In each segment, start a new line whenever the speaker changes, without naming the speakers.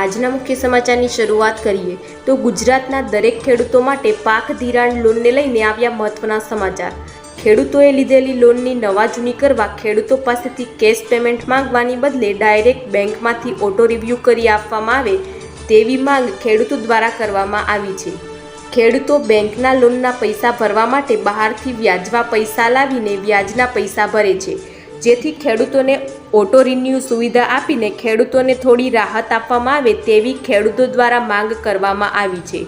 આજના મુખ્ય સમાચારની શરૂઆત કરીએ. તો ગુજરાતના દરેક ખેડૂતો માટે પાક ધિરાણ લોનને લઈને આવ્યા મહત્વના સમાચાર. ખેડૂતોએ લીધેલી લોનની નવા જૂની કરવા ખેડૂતો પાસેથી કેશ પેમેન્ટ માંગવાની બદલે ડાયરેક્ટ બેંકમાંથી ઓટો રિવ્યૂ કરી આપવામાં આવે તેવી માંગ ખેડૂતો દ્વારા કરવામાં આવી છે. ખેડૂતો બેંકના લોનના પૈસા ભરવા માટે બહારથી વ્યાજવા પૈસા લાવીને વ્યાજના પૈસા ભરે છે. જેથી ખેડૂતોને ઓટો રિન્યુ સુવિધા આપીને ખેડૂતોને થોડી રાહત આપવામાં આવે તેવી ખેડૂતો દ્વારા માંગ કરવામાં આવી છે.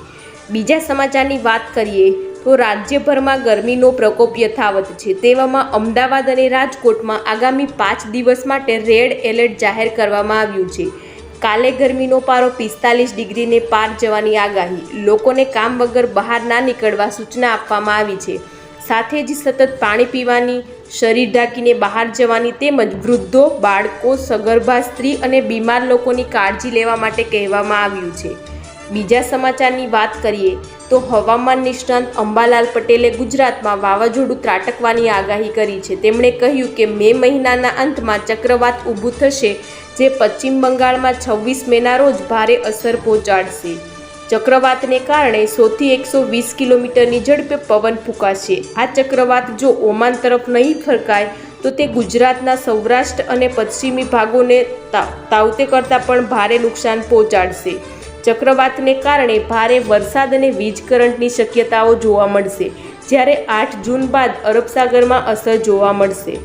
બીજા સમાચારની વાત કરીએ તો રાજ્યભરમાં ગરમીનો પ્રકોપ યથાવત છે. તેવામાં અમદાવાદ અને રાજકોટમાં આગામી પાંચ દિવસ માટે રેડ એલર્ટ જાહેર કરવામાં આવ્યું છે. કાલે ગરમીનો પારો પિસ્તાલીસ ડિગ્રીને પાર જવાની આગાહી. લોકોને કામ વગર બહાર ના નીકળવા સૂચના આપવામાં આવી છે. સાથે જ સતત પાણી પીવાની શરીર ઢાંકીને બહાર જવાની તેમજ વૃદ્ધો, બાળકો, સગર્ભા સ્ત્રી અને બીમાર લોકોની કાળજી લેવા માટે કહેવામાં આવ્યું છે. બીજા સમાચારની વાત કરીએ તો હવામાન નિષ્ણાંત અંબાલાલ પટેલે ગુજરાતમાં વાવાઝોડું ત્રાટકવાની આગાહી કરી છે. તેમણે કહ્યું કે મે મહિનાના અંતમાં ચક્રવાત ઊભું થશે, જે પશ્ચિમ બંગાળમાં છવ્વીસ મેના રોજ ભારે અસર પહોંચાડશે. ચક્રવાતને કારણે સોથી એકસો વીસ કિલોમીટરની ઝડપે પવન ફૂંકાશે. આ ચક્રવાત જો ઓમાન તરફ નહીં ફરકાય, તો તે ગુજરાતના સૌરાષ્ટ્ર અને પશ્ચિમી ભાગોને તાવતે કરતાં પણ ભારે નુકસાન પહોંચાડશે. ચક્રવાતને કારણે ભારે વરસાદ અને વીજ કરંટની શક્યતાઓ જોવા મળશે, જ્યારે આઠ જૂન બાદ અરબસાગરમાં અસર જોવા મળશે.